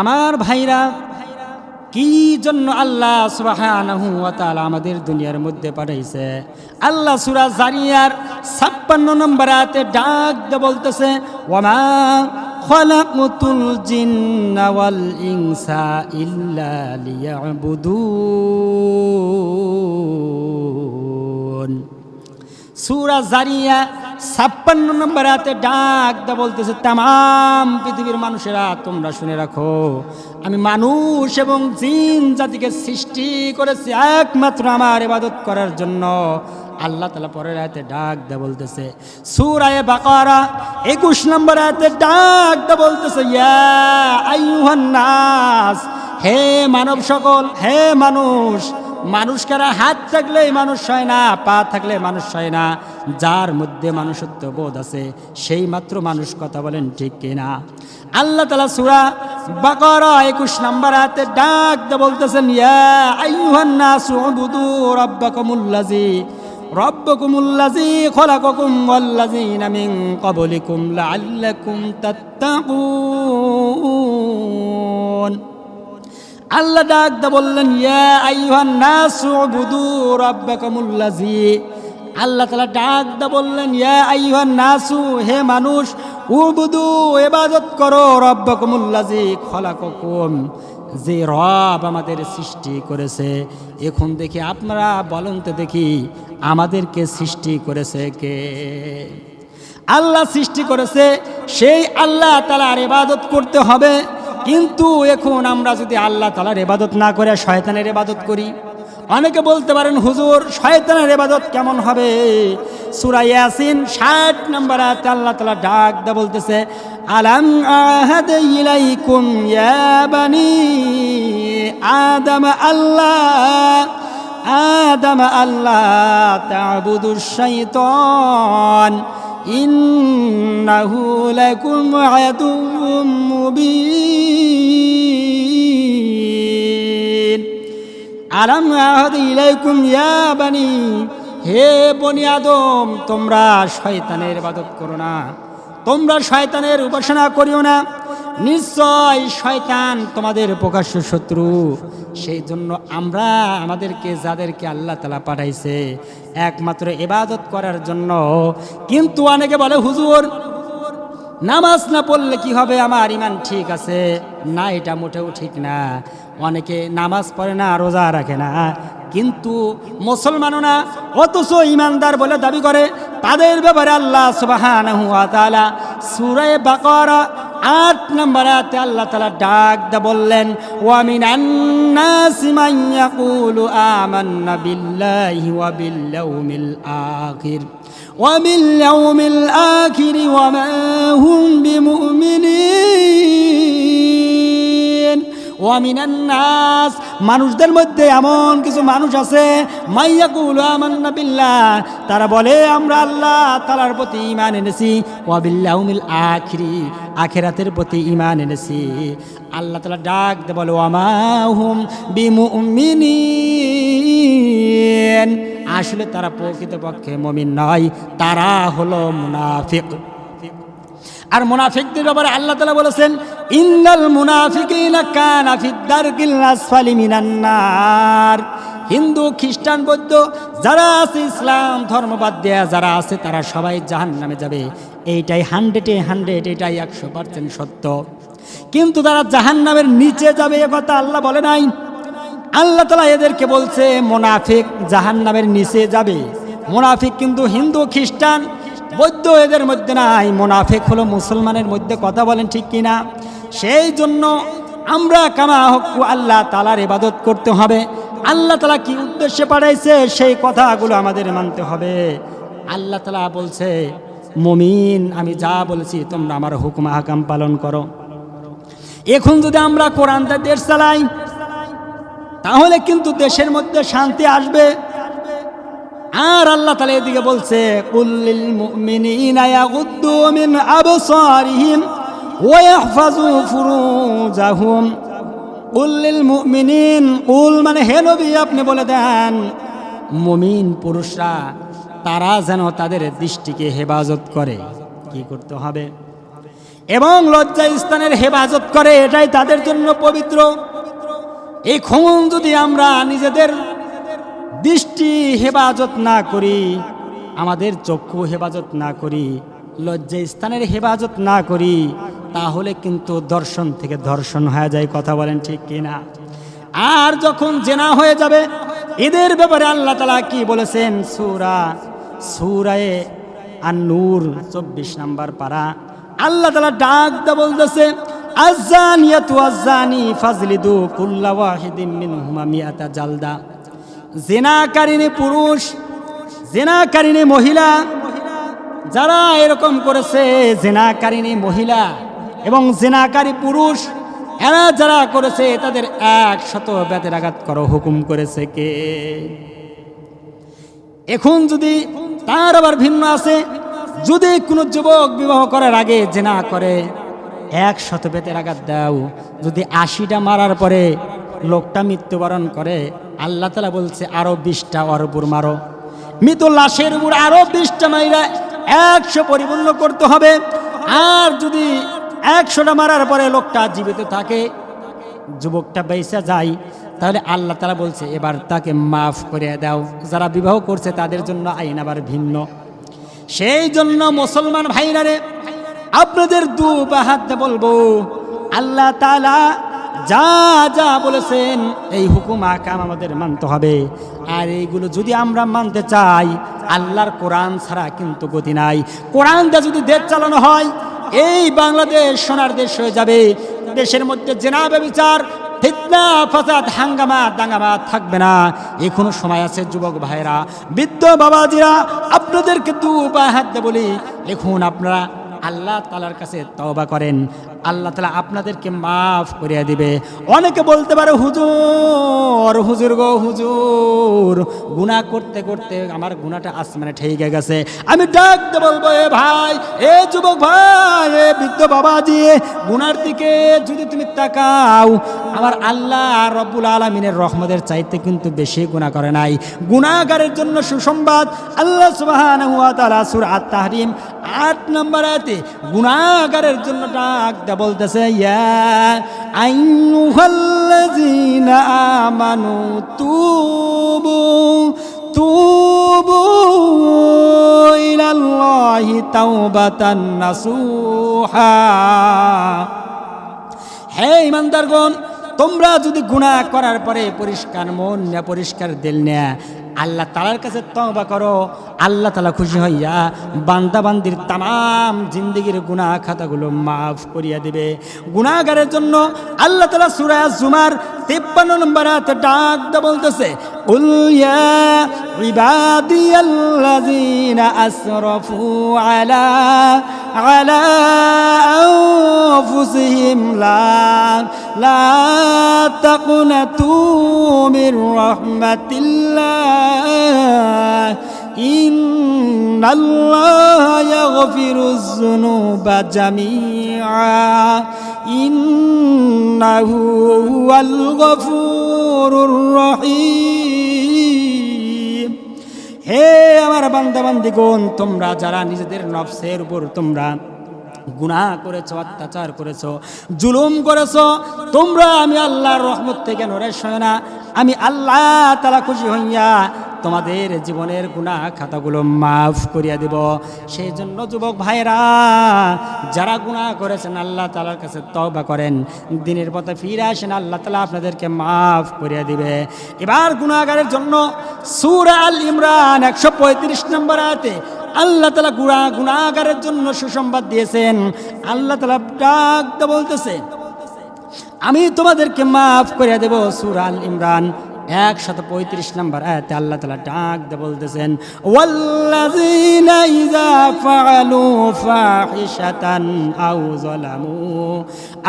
আমার ভাইরা, কি জন্য আল্লাহ ওয়া আমাদের দুনিয়ার মধ্যে পাঠাইছে? আল্লাহ সুরা জারিয়ার 56 নম্বর আয়াতে ডাক বলতেছে, ওয়ামা খলাকুতুল জারিয়া ছাপ্পান্ন নম্বর হাতে ডাক দা বলতেছে তাম পৃথিবীর মানুষেরা, তোমরা শুনে রাখো, আমি মানুষ এবং জিন জাতিকে সৃষ্টি করেছি একমাত্র আমার ইবাদত করার জন্য। আল্লাহ তালা পরের হাতে ডাক দা বলতেছে, সুরায় বাকারা, একুশ নম্বর হাতে ডাক দা বলতেছে, ইয়া নাস, হে মানব সকল, হে মানুষ মানুষ কারা হাত থাকলে মানুষ হয় না, পা থাকলে মানুষ হয় না। যার মধ্যে মানুষত্ব বোধ আছে, সেই মাত্র মানুষ কথা বলেন ঠিক কিনা। আল্লাহ তালা সুরা বাকর একুশ নাম্বার হাতে ডাক বলতেছেন, ইয়া আইয়ুহান নাসু উবুদু রাব্বাকুমুল্লাযী রাব্বাকুমুল্লাযী খলাকাকুম ওয়াল্লাযীনা আল্লাহ ডাক বললেন, ইয়া আইয়ুহান নাসু উবুদু রাব্বাকুমুল্লাযী। আল্লাহ তাআলা ডাক দা বললেন, ইয়া আইয়ুহান নাসু, হে মানুষ, উবুদু, ইবাদত করো রাব্বাকুমুল্লাযী, খলাকাকুম। যে রব আমাদের সৃষ্টি করেছে, এখন দেখি আপনারা বলেন তো দেখি, আমাদেরকে সৃষ্টি করেছে কে? আল্লাহ সৃষ্টি করেছে, সেই আল্লাহ তালার ইবাদত করতে হবে। কিন্তু এখন আমরা যদি আল্লাহ তালার ইবাদত না করে শয়তানের ইবাদত করি, অনেকে বলতে পারেন, হুজুর, শয়তানের ইবাদত কেমন হবে? সূরা ইয়াসিন 60 নম্বর আয়াতে আল্লাহ তাআলা ডাক দা বলতেছে, আলাম আহাদ ইলাইকুম ইয়া বানি আদম আল্লাহ আদম আল্লাহ তা'বুদুশ শাইতান ইন্নাহু লাকুম আদুউম মুবিন। আলাম আহাদ ইলাইকুম ইয়া বানি। হে বনি আদম, তোমরা শয়তানের ইবাদত করো না। তোমরা শয়তানের উপাসনা করিও না। নিশ্চয় শয়তান তোমাদের প্রকাশ্য শত্রু। সেই জন্য আমরা আমাদেরকে, যাদেরকে আল্লাহ তালা পাঠাইছে, একমাত্র এবাদত করার জন্য। কিন্তু অনেকে বলে, হুজুর, নামাজ না পড়লে কি হবে? আমার ইমান ঠিক আছে। না, এটা মোটেও ঠিক না। অনেকে নামাজ পড়ে না, রোজা রাখে না। কিন্তু মুসলমানও না, অথচ ইমানদার বলে দাবি করে, তাদের ব্যাপারে আল্লাহ সুবাহান সুরায় বাকরা আট নম্বর আতে আল্লাহ তালা ডাক দা বললেন ও আন্নাসি মাইয়াকুলু আমান্না বিল্লাহি ওয়া বিল্লাউমিল আখির। ওয়া বিল্লাউমিল আখিরি, ওয়া মা হুম বিমুমিনিন। ওয়ামিনান নাস, মানুষদের মধ্যে এমন কিছু মানুষ আছে, মাইয়াকুল আমান্না তারা বলে, আমরা আল্লাহ তালার প্রতি ইমান এনেছি ওয়াবিল্লাহমিল আখরি, আখেরাতের প্রতি ইমান এনেছি। আল্লাহ তালা ডাক দে বলে আমাহুম বিমু আসলে তারা প্রকৃতপক্ষে মমিন নয়, তারা হলো মুনাফিক। আর মুনাফিকদের ব্যাপারে আল্লাহ তালা বলেছেন আসফালি মিনান হিন্দু, খ্রিস্টান, বৌদ্ধ, যারা আছে ইসলাম ধর্মবাদ দেয়া যারা আছে, তারা সবাই জাহান নামে যাবে। এইটাই হান্ড্রেডে হান্ড্রেড এটাই একশো পার্সেন্ট সত্য। কিন্তু তারা জাহান নামের নিচে যাবে, এ কথা আল্লাহ বলে নাই। আল্লাহ তালা এদেরকে বলছে, মোনাফিক জাহান নামের নিচে যাবে। মোনাফিক কিন্তু হিন্দু, খ্রিস্টান বৌদ্ধ এদের মধ্যে নাই। মোনাফিক হলো মুসলমানের মধ্যে কথা বলেন ঠিক কিনা? সেই জন্য আমরা কামা হকু আল্লাহ তালার ইবাদত করতে হবে। আল্লাহ তালা কি উদ্দেশ্যে পাঠাইছে? সেই কথাগুলো আমাদের মানতে হবে। আল্লাহ তালা বলছে, মমিন, আমি যা বলেছি তোমরা আমার হুকুম হাকাম পালন করো। এখন যদি আমরা কোরআনটা দেশ চালাই, তাহলে কিন্তু দেশের মধ্যে শান্তি আসবে। আর আল্লাহ তালা এদিকে বলছে কুল্লিল মুমিনিনা ইয়াগুদ্দু মিন আপনি বলে দেন, মুমিন পুরুষরা, তারা যেন তাদের দৃষ্টিকে হেফাজত করে। কি করতে হবে? এবং লজ্জা স্থানের হেফাজত করে, এটাই তাদের জন্য পবিত্র। এই খুন যদি আমরা নিজেদের দৃষ্টি হেফাজত না করি, আমাদের চক্ষু হেফাজত না করি, লজ্জা স্থানের হেফাজত না করি, তাহলে কিন্তু দর্শন থেকে ধর্ষণ হয়ে যায়, কথা বলেন ঠিক কিনা? আর যখন জেনা হয়ে যাবে, এদের ব্যাপারে আল্লাহ তালা কি বলেছেন? সুরা, সুরায়ে আর নূর চব্বিশ নাম্বার পাড়া আল্লাহ তালা ডাক দা বলতেছে আজানিয়াতু আজানি ফাজলিদু কুল্লা ওয়াহিদিন মিনহুমা মিয়াতা জালদা। জেনাকারিনী পুরুষ, জেনাকারিণী মহিলা, যারা এরকম করেছে, জেনাকারিণী মহিলা এবং জেনাকারী পুরুষ, এরা যারা করেছে, তাদের এক শত বেতের আঘাত করো, হুকুম করেছে কে? এখন যদি তার আবার ভিন্ন আছে, যদি কোনো যুবক বিবাহ করার আগে জেনা করে, এক শত বেতের আঘাত দাও। যদি আশিটা মারার পরে লোকটা মৃত্যুবরণ করে আল্লাহ তালা বলছে, আরও বিশটা ওর উপর মারো। মৃত লাশের উপর আরও বিশটা মাইরা একশো পরিপূর্ণ করতে হবে। আর যদি একশোটা মারার পরে লোকটা জীবিত থাকে, যুবকটা বেসা যায়, তাহলে আল্লাহ তালা বলছে, এবার তাকে মাফ করে দাও। যারা বিবাহ করছে, তাদের জন্য আইন আবার ভিন্ন। সেই জন্য মুসলমান ভাইরারে আপনাদের দু বা হাত বলব, আল্লাহ তালা যা যা বলেছেন, এই হুকুম আকাম আমাদের মানতে হবে। আর এইগুলো যদি আমরা মানতে চাই, আল্লাহর কোরআন ছাড়া কিন্তু গতি নাই। কোরআনটা যদি দেশ চালানো হয়, এই বাংলাদেশ সোনার দেশ হয়ে যাবে। দেশের মধ্যে জেনাবে বিচার ফিতনা, ফাসাদ, হাঙ্গামা, দাঙ্গামা থাকবে না। এখনও সময় আছে, যুবক ভাইরা বৃদ্ধ বাবাজিরা, আপনাদেরকে দু বা হাত বলি এখন আপনারা, আল্লাহ তালার কাছে তওবা করেন। আল্লাহ তালা আপনাদেরকে মাফ করিয়া দিবে। অনেকে বলতে পারে, হুজুর হুজুর গো, হুজুর, গুনাহ করতে করতে আমার গুনাহটা আসমানে ঠেকে গেছে। আমি ডাকতে বলব, এ ভাই, এ যুবক ভাই, এ বৃদ্ধ বাবাজি, গুনার দিকে যদি তুমি তাকাও, আমার আল্লাহ রব্বুল আলমিনের রহমতের চাইতে কিন্তু বেশি গুণা করে নাই। গুণাগারের জন্য সুসংবাদ, আল্লাহ তাআলা সূরা আট নম্বর আয়াতে গুণাগারের জন্য ডাক দা বলতেছে, ইয়া আমানু তুবু তুবু ইলাল্লাহি তাওবাতান নাসুহা। হে ইমানদারগণ, তোমরা যদি গুণা করার পরে পরিষ্কার মন নেয়া, পরিষ্কার দিল নেয়া আল্লাহ তালার কাছে তবা করো আল্লাহ তালা খুশি হইয়া বান্দা বান্দির তাম জিন্দগির গুনাহ খাতাগুলো মাফ করিয়া দিবে গুনাহগারের জন্য আল্লাহ তালা সুরা জুমার তিপ্পান্ন নম্বর হাতে ডাক দা বলতেছে قل يا عبادي الذين أسرفوا على على أنفسهم لا لا تقنطوا من رحمة الله إن الله يغفر الذنوب جميعا إنه هو الغفور الرحيم হে আমার বান্দা বান্দিগণ তোমরা যারা নিজেদের নফসের উপর তোমরা গুনাহ করেছ, অত্যাচার করেছ, জুলুম করেছ, তোমরা আমি আল্লাহর রহমত থেকে নরেশ হয় না। আমি আল্লাহ তালা খুশি হইয়া তোমাদের জীবনের গুনাহ খাতাগুলো মাফ করিয়া দিব। সেই জন্য যুবক ভাইরা যারা গুনাহ করেছেন, আল্লাহ তালার কাছে তবা করেন। দিনের পথে ফিরে আসেন, আল্লাহ তালা আপনাদেরকে মাফ করিয়া দিবে। এবার গুনাহগারের জন্য সুর আল ইমরান একশো পঁয়ত্রিশ নম্বর আয়াতে আল্লাহ তালা গুণা গুণাগারের জন্য সুসংবাদ দিয়েছেন। আল্লাহ তালা ডাক বলতেছে, আমি তোমাদেরকে মাফ করিয়া দেব সুরাল ইমরান। একশত পঁয়ত্রিশ নম্বর আয়াতে আল্লাহ তালা ডাক দে বলতেছেন ওয়াল্লাযীনা ইযা ফাআলু ফাহিশাতান আও যালামু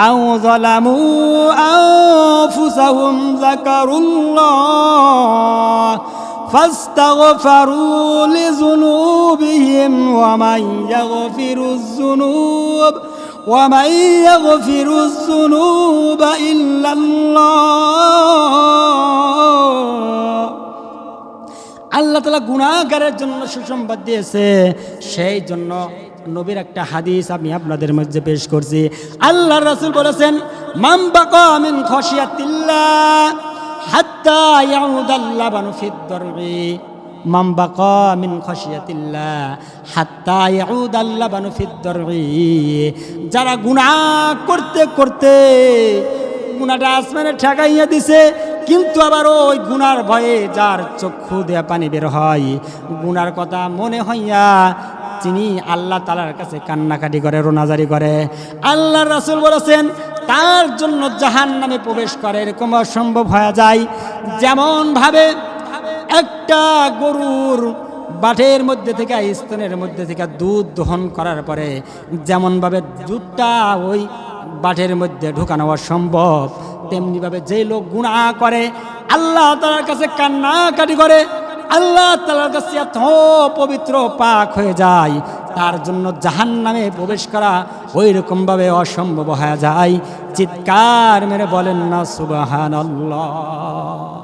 আও যালামু আনফুসাহুম যাকারুল্লাহ فاستغفروا لذنوبهم ومن يغفر الذنوب ومن يغفر الذنوب إلا الله আল্লাহ তালা গুণাগারের জন্য সুসংবাদ দিয়েছে সেই জন্য নবীর একটা হাদিস আমি আপনাদের মধ্যে পেশ করছি আল্লাহ রাসূল বলেছেন মাম বাকা মিন খশিয়াতিল্লাহ হাত্তা ইয়াউদাল লাবানু ফিদ যারা গুনাহ করতে করতে গুনাটা আসমানে ঠেকাইয়া দিছে, কিন্তু আবার ওই গুনার ভয়ে যার চক্ষু দেয়া পানি বের হয়। গুনার কথা মনে হইয়া তিনি আল্লাহ তালার কাছে কান্নাকাটি করে, রোনাজারি করে। আল্লাহ রাসুল বলেছেন, তার জন্য জাহান নামে প্রবেশ করে এরকম অসম্ভব হয়ে যায়। যেমনভাবে একটা গরুর বাটের মধ্যে থেকে, স্তনের মধ্যে থেকে দুধ দহন করার পরে যেমনভাবে দুধটা ওই বাটের মধ্যে ঢুকানো অসম্ভব, তেমনিভাবে যে লোক গুণা করে, আল্লাহ তালার কাছে কান্নাকাটি করে, আল্লাহ তালার কাছে এত পবিত্র পাক হয়ে যায়। তার জন্য জাহান নামে প্রবেশ করা ওই রকমভাবে অসম্ভব হয়ে যায়। চিৎকার মেরে বলেন না সুবাহান আল্লাহ